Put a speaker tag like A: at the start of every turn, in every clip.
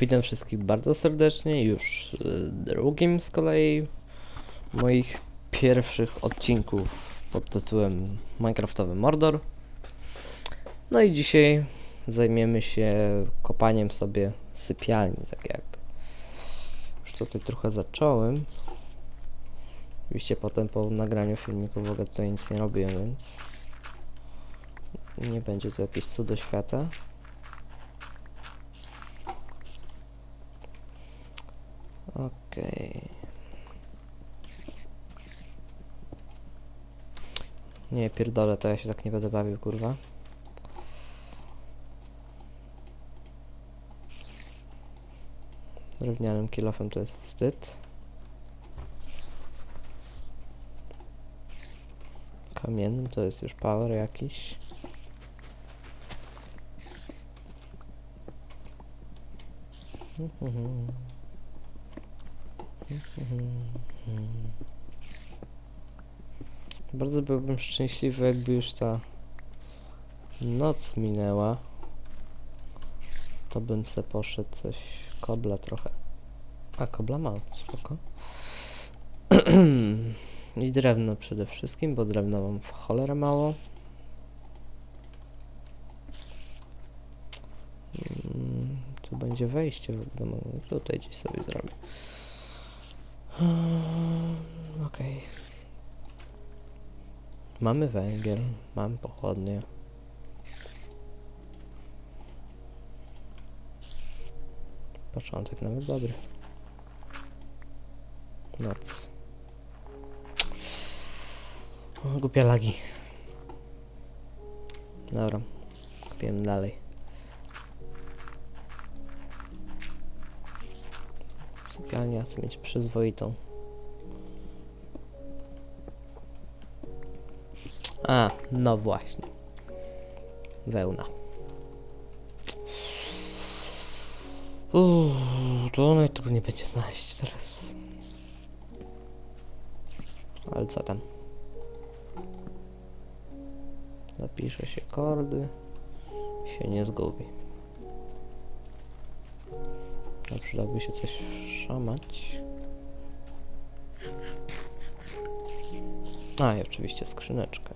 A: Witam wszystkich bardzo serdecznie, już y, drugim z kolei moich pierwszych odcinków pod tytułem Minecraftowy Mordor. No i dzisiaj zajmiemy się kopaniem sobie sypialni, tak jakby. Już tutaj trochę zacząłem. Oczywiście potem po nagraniu filmiku w ogóle tutaj nic nie robiłem, więc nie będzie to jakieś cudo świata. Okej. Nie, pierdolę, to ja się tak nie będę bawił, kurwa. Drewnianym kilofem to jest wstyd. Kamiennym to jest już power jakiś. Mhm. Bardzo byłbym szczęśliwy, jakby już ta noc minęła. To bym se poszedł coś kobla trochę. A kobla mam, spoko. I drewno przede wszystkim, bo drewna mam w cholerę mało. Mm, Tu będzie wejście do domu. Tutaj gdzieś sobie zrobię. Hmm, Okej. Mamy węgiel, mamy pochodnie. Początek nawet dobry. Noc. O, głupie lagi. Dobra. Kopiemy dalej. Sypialnia chcę mieć przyzwoitą. A, no właśnie. Wełna. Uuu, to najtrudniej będzie znaleźć teraz. Ale co tam? Zapisze się kordy. Się nie zgubi. No, przydałoby się coś szamać. A, i oczywiście skrzyneczkę.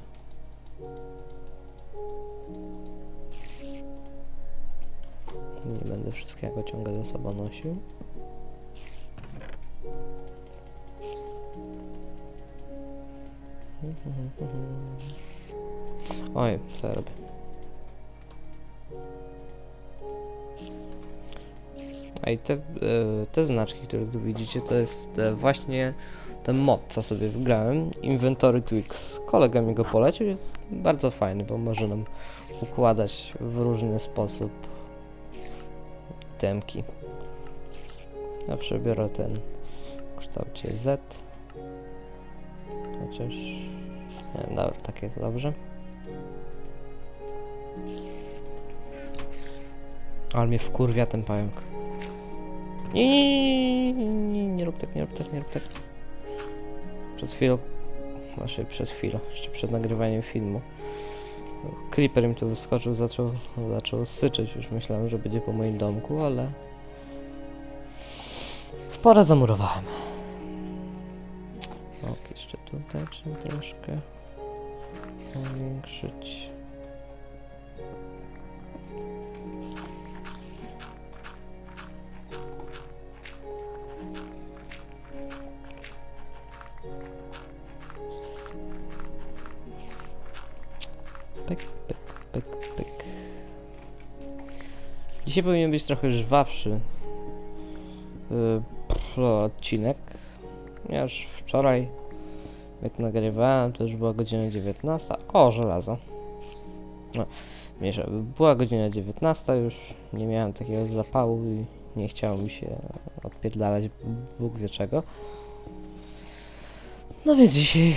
A: Nie będę wszystkiego ciągle ze sobą nosił. Oj, co ja robię? Te, e, te znaczki, które tu widzicie, to jest e, właśnie ten mod, co sobie wygrałem. Inventory Twix. Kolega mi go polecił, jest bardzo fajny, bo może nam układać w różny sposób temki. Ja przebiorę ten w kształcie Z. Chociaż... Nie wiem, dobra, tak jest dobrze. Ale mnie wkurwia ten pająk. Nie, nie, nie, nie, nie, rób tak, nie rób tak, nie rób tak. Przed chwilą, znaczy przed chwilą, jeszcze przed nagrywaniem filmu. Creeper mi tu wyskoczył, zaczął, zaczął syczeć, już myślałem, że będzie po moim domku, ale... W porę zamurowałem. Ok, jeszcze tutaj trzeba troszkę powiększyć. Pyk, pyk, pyk, pyk. Dzisiaj powinien być trochę żwawszy yy, odcinek. Już wczoraj, jak nagrywałem, to już była godzina 19. O, żelazo. No, mniejsza. Była godzina 19, już nie miałem takiego zapału i nie chciało mi się odpierdalać Bóg wie czego. No więc dzisiaj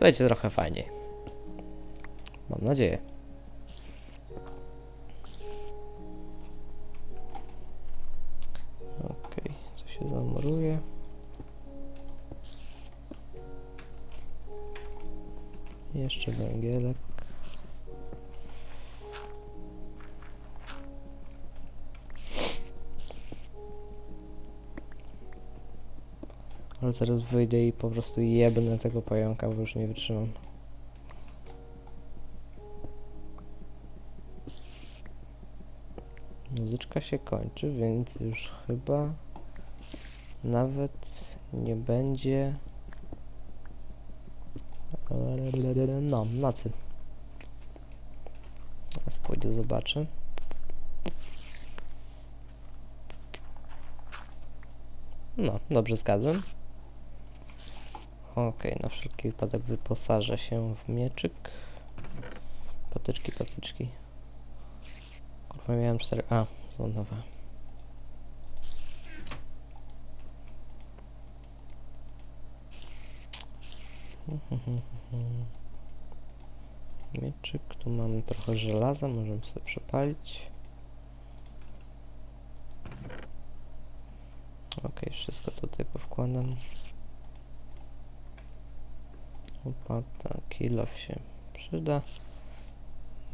A: będzie trochę fajniej. Mam nadzieję. Okej, okay, to się zamuruje. Jeszcze węgielek. Ale zaraz wyjdę i po prostu jebnę tego pająka, bo już nie wytrzymam. Muzyczka się kończy, więc już chyba nawet nie będzie. No, nocy. Teraz pójdę, zobaczę. No, dobrze zgadłem. Okej, na wszelki wypadek wyposażę się w mieczyk. Patyczki, patyczki. Kurwa, miałem cztery... A, są. Mieczyk, tu mamy trochę żelaza, możemy sobie przepalić. Okej, wszystko tutaj powkładam. Łopata, kilof się przyda.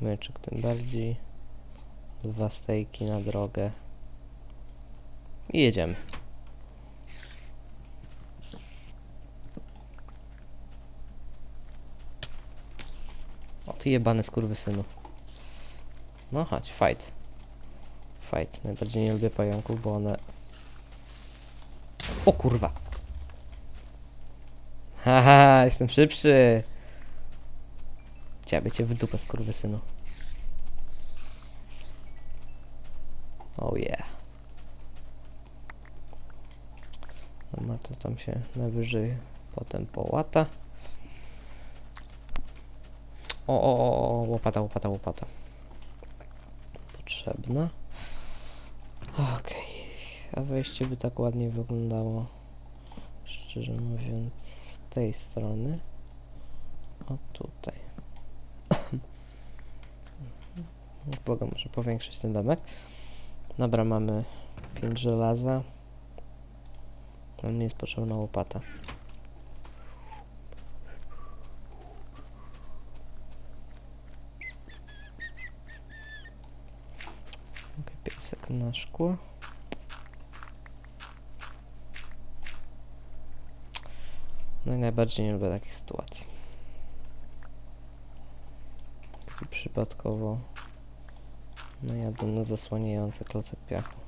A: Myczek tym bardziej. Dwa stejki na drogę. I jedziemy. O ty jebany skurwysynu. No chodź, fight. Fight. Najbardziej nie lubię pająków, bo one... O kurwa! Haha, jestem szybszy! Ciebie cię w dupę, skurwysynu. Oh yeah. Dobra, to tam się najwyżej potem połata. O, o, o, o, łopata, łopata, łopata. Potrzebna. Okej. A wejście by tak ładnie wyglądało. Szczerze mówiąc, z tej strony. O tutaj. Boga, muszę powiększyć ten domek. Dobra, mamy 5 żelaza. Nam nie jest potrzebna łopata. Okej, piesek na szkło. No i najbardziej nie lubię takich sytuacji. Taki przypadkowo najadę na zasłaniający klocek piachu.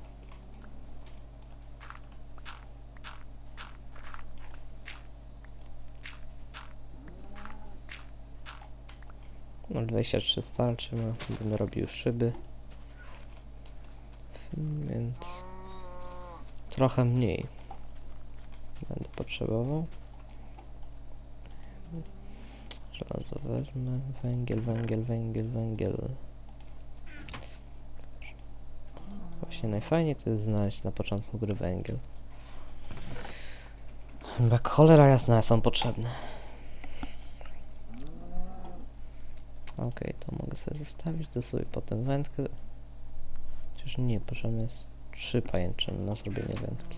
A: No 23 starczy, no, będę robił szyby. Więc trochę mniej będę potrzebował. Żelazo wezmę, węgiel, węgiel, węgiel, węgiel. Właśnie najfajniej to jest znaleźć na początku gry węgiel. Jak cholera jasna są potrzebne. Okej, to mogę sobie zostawić, to sobie potem wędkę. Chociaż nie, potrzebne jest trzy pajęczyny na zrobienie wędki.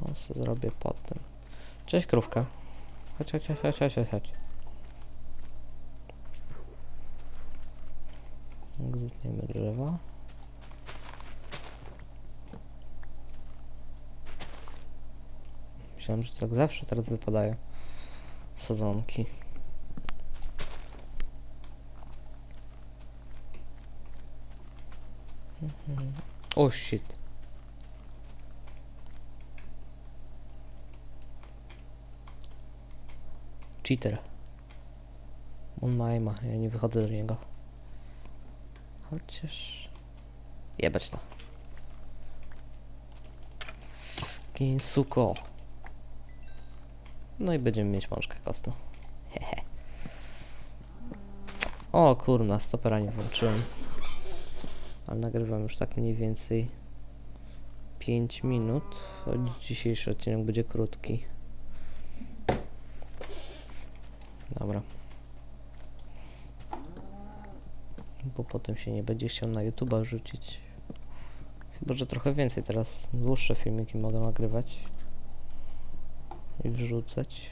A: To zrobię potem. Cześć krówka. Chodź, chodź, chodź, chodź, chodź, chodź, Zetniemy drzewo. Myślałem, że tak zawsze teraz wypadają sadzonki. Mhm. O shit. Cheater. On ma ja nie wychodzę do niego. Chociaż... Jebać to. Kin suko. No i będziemy mieć mączkę kostną. Hehe. O kurna, stopera nie włączyłem. Ale nagrywam już tak mniej więcej 5 minut. Choć dzisiejszy odcinek będzie krótki. Dobra. bo potem się nie będzie chciał na YouTube'a rzucić. Chyba, że trochę więcej teraz dłuższe filmiki mogę nagrywać i wrzucać.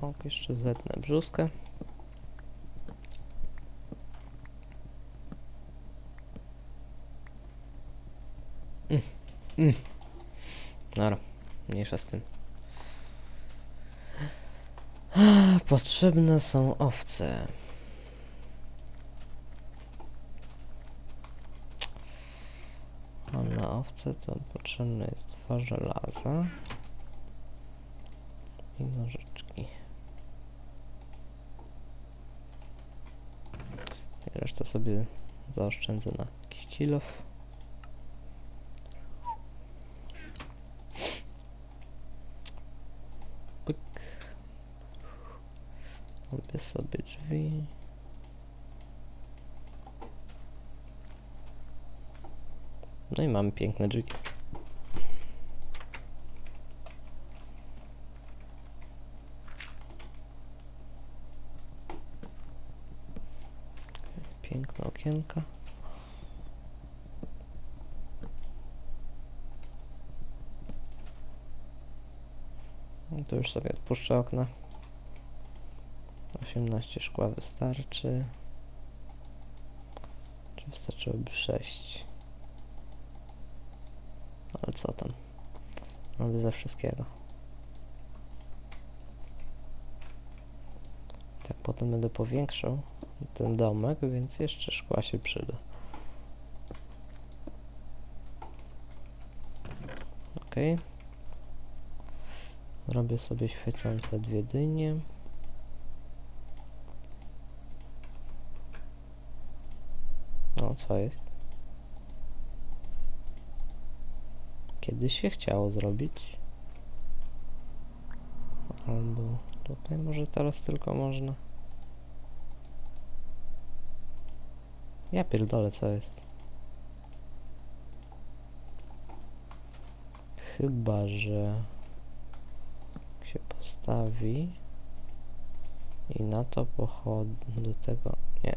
A: O, jeszcze zetnę brzuskę. Mm. Mm. Dobra, mniejsza z tym. Potrzebne są owce. A na owce to potrzebne jest dwa żelaza i nożyczki. I resztę sobie zaoszczędzę na jakiś. Robię sobie drzwi. No i mamy piękne drzwi. Piękne okienka. No to już sobie odpuszczę okna. 18 szkła wystarczy. Czy wystarczyłoby 6? Ale co tam? Robię ze wszystkiego. Tak potem będę powiększał ten domek, więc jeszcze szkła się przyda. Ok. Robię sobie świecące dwie dynie. Co jest? Kiedyś się chciało zrobić. Albo tutaj może teraz tylko można. Ja pierdolę, co jest. Chyba, że się postawi i na to pochodzi do tego. Nie.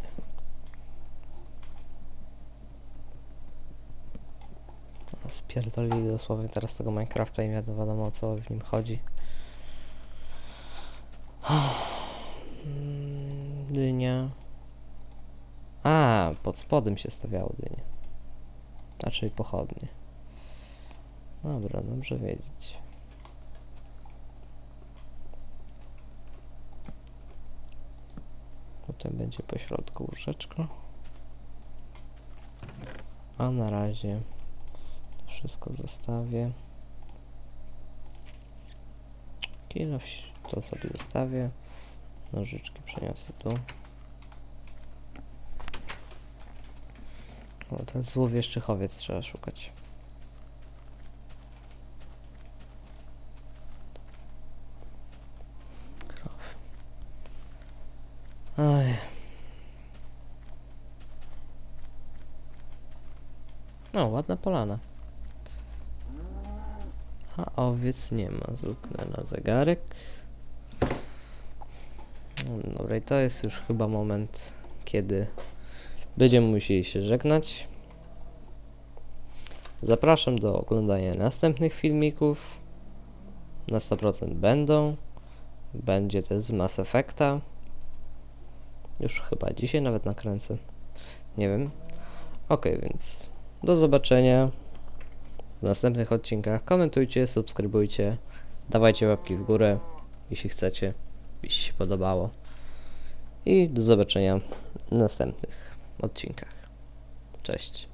A: Spierdolili dosłownie teraz tego Minecrafta i nie wiadomo o co w nim chodzi. Dynia. A, pod spodem się stawiało dynie. Raczej pochodnie. Dobra, dobrze wiedzieć. Tutaj będzie po środku łóżeczko. A na razie wszystko zostawię. Kilof to sobie zostawię. Nożyczki przeniosę tu. O, teraz złowieszczychowiec trzeba szukać. Krowy. Oj. O, ładna polana. A owiec nie ma. Zrób na zegarek. No, Dobra, i to jest już chyba moment, kiedy będziemy musieli się żegnać. Zapraszam do oglądania następnych filmików. Na 100% będą. Będzie też z Mass Effecta. Już chyba dzisiaj nawet nakręcę. Nie wiem. Ok, więc do zobaczenia w następnych odcinkach. Komentujcie, subskrybujcie, dawajcie łapki w górę, jeśli chcecie, jeśli się podobało. I do zobaczenia w następnych odcinkach. Cześć.